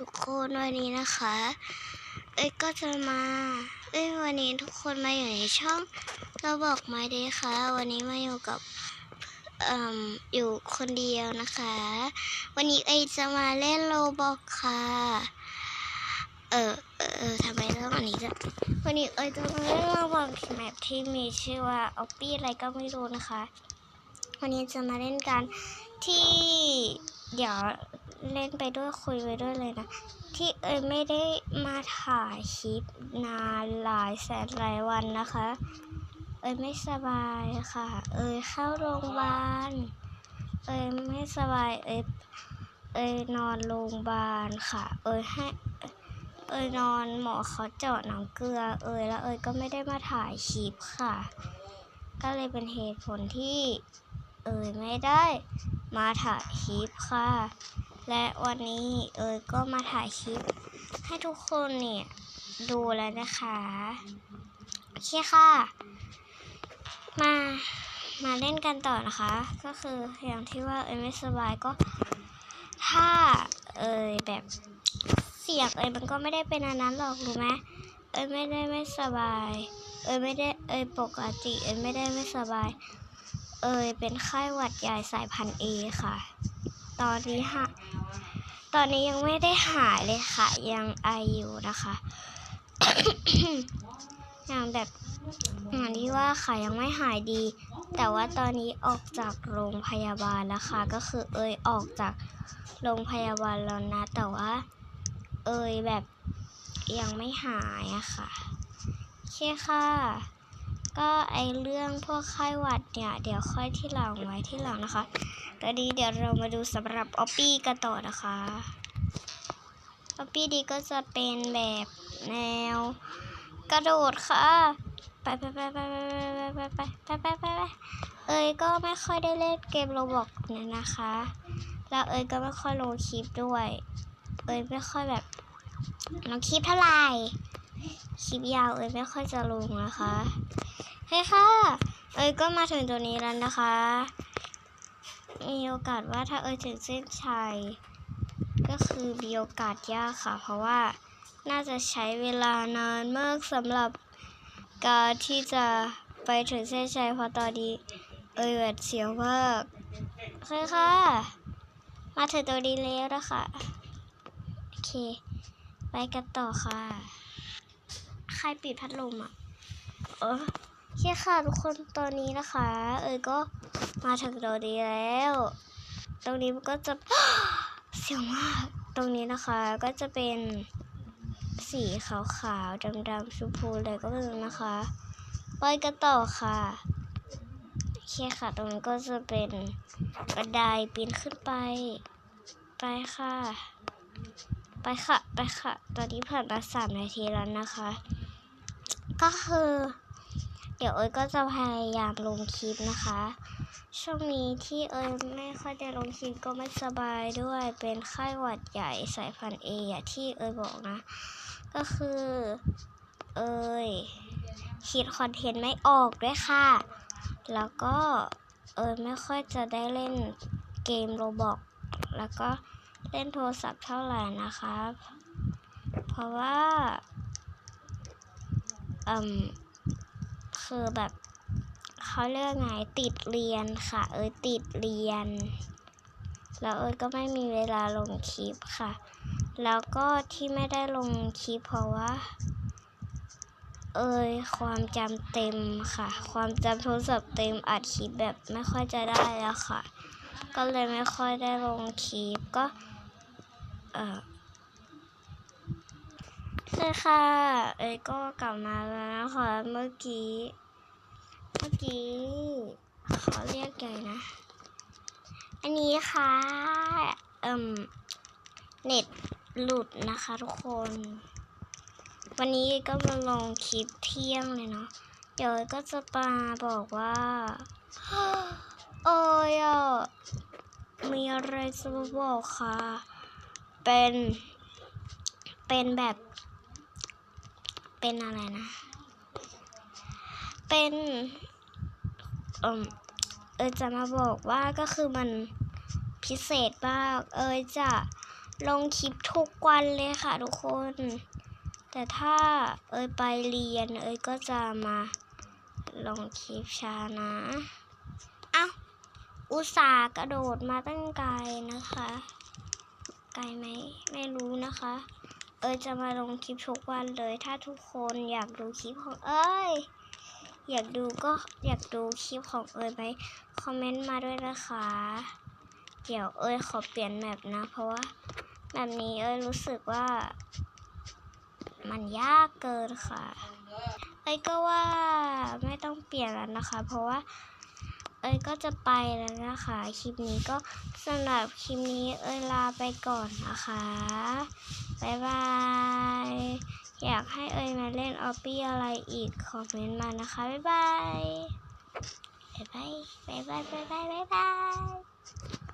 ทุกคนวันนี้นะคะ เอ้ยก็จะมา เอ้ยวันนี้ทุกคนมาอยู่ในช่องเราบอกมาเดีค่ะ วันนี้มาอยู่กับอ่มอยู่คนเดียวนะคะ วันนี้เอ้ยจะมาเล่นโลบอกค่ะ เออเออเออทำไมเรื่องอันนี้จะวันนี้เอ้ยจะมาเล่นโลบอกแมปที่มีชื่อว่าออปปี้อะไรก็ไม่รู้นะคะ วันนี้จะมาเล่นกันที่เดี๋ยว เล่นไปด้วยคุยไปด้วยเลยนะ ที่เอยไม่ได้มาถ่ายคลิปนานหลายแสนหลายวันนะคะ เอยไม่สบายค่ะ เอยเข้าโรงพยาบาล เอยไม่สบายเอยเอยนอนโรงพยาบาลค่ะ เอยให้เอยนอนหมอเขาเจาะน้ำเกลือ เอยแล้วเอยก็ไม่ได้มาถ่ายคลิปค่ะ ก็เลยเป็นเหตุผลที่ เอยไม่ได้มาถ่ายคลิปค่ะ และวันนี้เอ๋ยก็มาถ่ายคลิป ให้ทุกคนเนี่ย ดูแล้วนะคะโอเคค่ะ มามาเล่นกันต่อนะคะ ก็คืออย่างที่ว่าเอยไม่สบายก็ ถ้าเอ๋ยแบบเสียงเอ๋ยมันก็ไม่ได้เป็นอันนั้นหรอกรู้ไหมเอ๋ยไม่ได้ไม่สบาย เอ๋ยไม่ได้เอ๋ยปกติ เอ๋ยไม่ได้ไม่สบาย เอ๋ยเป็นไข้หวัดใหญ่สายพันธุ์เอค่ะ ตอนนี้ฮะ ตอนนี้ยังไม่ได้หายเลยค่ะ ยังไออยู่นะคะอย่างแบบอย่างที่ว่าค่ะยังไม่หายดี แต่ว่าตอนนี้ออกจากโรงพยาบาลแล้วค่ะ ก็คือเอยออกจากโรงพยาบาลแล้วนะ แต่ว่า เอยแบบยังไม่หายอะค่ะโอเคค่ะ ก็ไอเรื่องพวกไข้หวัดเนี่ย เดี๋ยวค่อยที่หลังไว้ที่หลังนะคะ ตอนนี้เดี๋ยวเรามาดูสำหรับออปปี้กันต่อนะคะออปปี้ดีก็จะเป็นแบบแนว กระโดดค่ะ ไปไปไปไปไปไปไปไปไปไปไปเอ้ยก็ไม่ค่อยได้เล่นเกมโรบอกเนี่ยนะคะ แล้วเอ้ยก็ไม่ค่อยลงคลิปด้วย เอ้ยไม่ค่อยแบบลงคลิปเท่าไหร่คลิปยาวเอ้ยไม่ค่อยจะลงนะคะ เฮ้ยค่ะ เอ้ยก็มาถึงตัวนี้แล้วนะคะ มีโอกาสว่าถ้าเอยถึงเส้นชัย ก็คือมีโอกาสยากค่ะ เพราะว่าน่าจะใช้เวลานานมากสำหรับการที่จะไปถึงเส้นชัยเพราะตอนนี้เอยหวัดเสียวมากโอเคค่ะ มาถึงตัวนี้แล้วนะคะโอเค ไปกันต่อค่ะ ใครปิดพัดลมอะ เออ โอเคค่ะทุกคนตอนนี้นะคะ เอยก็มาถึงตรงนี้แล้ว ตรงนี้มันก็จะเสียวมาก ตรงนี้นะคะก็จะเป็นสีขาวๆดำๆชมพูเลยก็ไม่รู้นะคะไปกันต่อค่ะโอเคค่ะตรงนี้ก็จะเป็นกระไดปีนขึ้นไป ไปค่ะ ไปค่ะ ไปค่ะ ตอนนี้ผ่านมาสามนาทีแล้วนะคะ ก็คือ เดี๋ยวเอ้ยก็จะพยายามลงคลิปนะคะ ช่วงนี้ที่เอ้ยไม่ค่อยได้ลงคลิปก็ไม่สบายด้วยเป็นไข้หวัดใหญ่สายพันธุ์เอที่เอ้ยบอกนะ ก็คือ เอ้ยคิดคอนเทนต์ไม่ออกด้วยค่ะ แล้วก็เอ้ยไม่ค่อยจะได้เล่นเกมโรบอกแล้วก็เล่นโทรศัพท์เท่าไหร่นะคะ เพราะว่าอืม คือแบบเขาเรียกไงติดเรียนค่ะ เอยติดเรียน แล้วเอยก็ไม่มีเวลาลงคลิปค่ะ แล้วก็ที่ไม่ได้ลงคลิปเพราะว่า เอยความจำเต็มค่ะ ความจำโทรศัพท์เต็มอัดคลิปแบบไม่ค่อยจะได้แล้วค่ะ ก็เลยไม่ค่อยได้ลงคลิปก็ เออ ใช่ค่ะ เอ้ยก็กลับมาแล้วนะคะเมื่อกี้ เมื่อกี้เขาเรียกไงนะ อันนี้ค่ะเอ่มเน็ตหลุดนะคะทุกคน วันนี้ก็มาลงคลิปเที่ยงเลยเนาะ เดี๋ยวก็จะมาบอกว่าเอยอะมีอะไรจะมาบอกค่ะ เป็นเป็นแบบ เป็นอะไรนะ เป็นเอมเอจะมาบอกว่าก็คือมันพิเศษมาก เอยจะลงคลิปทุกวันเลยค่ะทุกคน แต่ถ้าเอยไปเรียนเอยก็จะมาลงคลิปช้านะอ้าวอุตส่าห์กระโดดมาตั้งไกลนะคะ ไกลไหมไม่รู้นะคะ เอยจะมาลงคลิปทุกวันเลย ถ้าทุกคนอยากดูคลิปของเอ้ย อยากดูก็อยากดูคลิปของเอยไหมคอมเมนต์มาด้วยนะคะ เดี๋ยวเอยขอเปลี่ยนแมปนะ เพราะว่าแบบนี้เอยรู้สึกว่า มันยากเกินค่ะ เอ้ยก็ว่าไม่ต้องเปลี่ยนแล้วนะคะ เพราะว่า อ้ยก็จะไปแล้วนะคะ คลิปนี้ก็สำหรับคลิปนี้เอ้ยลาไปก่อนนะคะบ๊ายบาย อยากให้เอ้ยมาเล่นออปปี้อะไรอีกคอมเมนต์มานะคะบ๊ายบายบ๊ายบายบ๊ายบายบ๊ายบายบ๊ายบาย